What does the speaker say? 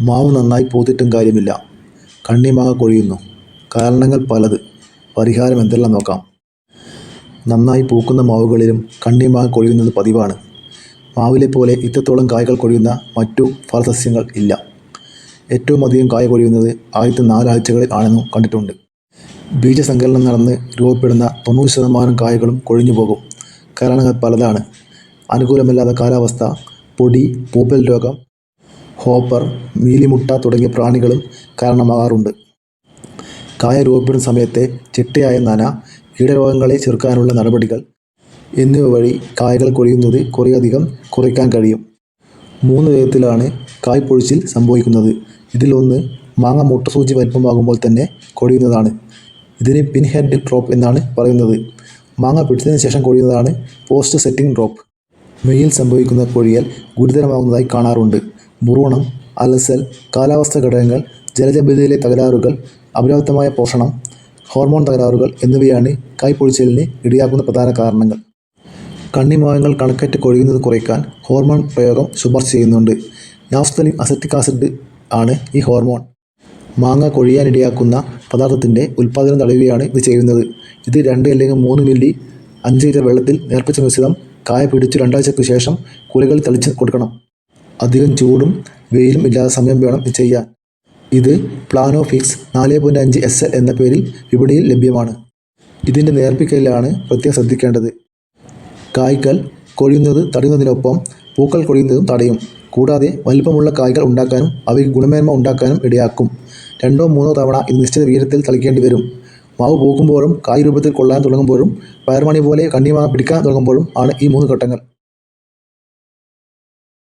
മാവ് നന്നായി പൂത്തിട്ടും കാര്യമില്ല. കണ്ണിമാങ്ങ കൊഴിയുന്നു. കാരണങ്ങൾ പലത്. പരിഹാരം എന്തെല്ലാം നോക്കാം. നന്നായി പൂക്കുന്ന മാവുകളിലും കണ്ണിമാങ്ങ കൊഴിയുന്നത് പതിവാണ്. മാവിലെ പോലെ ഇത്രത്തോളം കായകൾ കൊഴിയുന്ന മറ്റു ഫലസസ്യങ്ങൾ ഇല്ല. ഏറ്റവും അധികം കായ കൊഴിയുന്നത് ആദ്യത്തെ നാലാഴ്ചകളിൽ ആണെന്നും കണ്ടിട്ടുണ്ട്. ബീജസങ്കലനം നടന്ന് രൂപപ്പെടുന്ന തൊണ്ണൂറ് ശതമാനം കായകളും കൊഴിഞ്ഞു പോകും. കാരണങ്ങൾ പലതാണ്. അനുകൂലമല്ലാത്ത കാലാവസ്ഥ പൊടി പൂപ്പൽ രോഗം ഹോപ്പർ മീലിമുട്ട തുടങ്ങിയ പ്രാണികളും കാരണമാകാറുണ്ട്. കായ രൂപപ്പെടുന്ന സമയത്തെ ചിട്ടയായ നന കീടരോഗങ്ങളെ ചെറുക്കാനുള്ള നടപടികൾ എന്നിവ വഴി കായകൾ കൊഴിയുന്നത് കുറേയധികം കുറയ്ക്കാൻ കഴിയും. മൂന്ന് വിധത്തിലാണ് കായ്പൊഴിച്ചിൽ സംഭവിക്കുന്നത്. ഇതിലൊന്ന് മാങ്ങ മുട്ടസൂചി വലിപ്പമാകുമ്പോൾ തന്നെ കൊഴിയുന്നതാണ്. ഇതിന് പിൻ ഹെഡ് ഡ്രോപ്പ് എന്നാണ് പറയുന്നത്. മാങ്ങ പിടിച്ചതിന് ശേഷം കൊഴിയുന്നതാണ് പോസ്റ്റ് സെറ്റിംഗ് ഡ്രോപ്പ്. മെയിൽ സംഭവിക്കുന്ന കൊഴിയൽ ഗുരുതരമാകുന്നതായി കാണാറുണ്ട്. ഭ്രൂണം അലസൽ കാലാവസ്ഥ ഘടകങ്ങൾ ജലലഭ്യതയിലെ തകരാറുകൾ അപര്യാപ്തമായ പോഷണം ഹോർമോൺ തകരാറുകൾ എന്നിവയാണ് കായ്പൊഴിച്ചലിന് ഇടയാക്കുന്ന പ്രധാന കാരണങ്ങൾ. കണ്ണിമാങ്ങകൾ കണക്കറ്റ് കൊഴിയുന്നത് കുറയ്ക്കാൻ ഹോർമോൺ പ്രയോഗം ശുപാർശ ചെയ്യുന്നുണ്ട്. നാഫ്തലിൻ അസറ്റിക് ആസിഡ് ആണ് ഈ ഹോർമോൺ. മാങ്ങ കൊഴിയാനിടയാക്കുന്ന പദാർത്ഥത്തിന്റെ ഉൽപ്പാദനം തടയുകയാണ് ഇത് ചെയ്യുന്നത്. ഇത് രണ്ട് അല്ലെങ്കിൽ മൂന്ന് മില്ലി അഞ്ച് ലിറ്റർ വെള്ളത്തിൽ നേർപ്പിച്ച മിശ്രിതം കായ പിടിച്ച് രണ്ടാഴ്ചയ്ക്ക് ശേഷം കുലകൾ തളിച്ച് കൊടുക്കണം. അധികം ചൂടും വെയിലും ഇല്ലാത്ത സമയം വേണം ഇത് ചെയ്യാൻ. ഇത് പ്ലാനോഫിക്സ് നാല് പോയിന്റ് അഞ്ച് എസ് എൽ എന്ന പേരിൽ വിപണിയിൽ ലഭ്യമാണ്. ഇതിന്റെ നേർപ്പിക്കലിലാണ് പ്രത്യേകം ശ്രദ്ധിക്കേണ്ടത്. കായ്കൾ കൊഴിയുന്നത് തടയുന്നതിനൊപ്പം പൂക്കൾ കൊഴിയുന്നതും തടയും. കൂടാതെ വലിപ്പമുള്ള കായ്കൾ ഉണ്ടാക്കാനും അവയ്ക്ക് ഗുണമേന്മ ഉണ്ടാക്കാനും ഇടയാക്കും. രണ്ടോ മൂന്നോ തവണ ഇത് നിശ്ചിത വീരത്തിൽ തളിക്കേണ്ടി വരും. മാവ് പൂക്കുമ്പോഴും കായ് രൂപത്തിൽ കൊള്ളാൻ തുടങ്ങുമ്പോഴും പയർമണി പോലെ കണ്ണിമാ പിടിക്കാൻ തുടങ്ങുമ്പോഴും ആണ് ഈ മൂന്ന് ഘട്ടങ്ങൾ.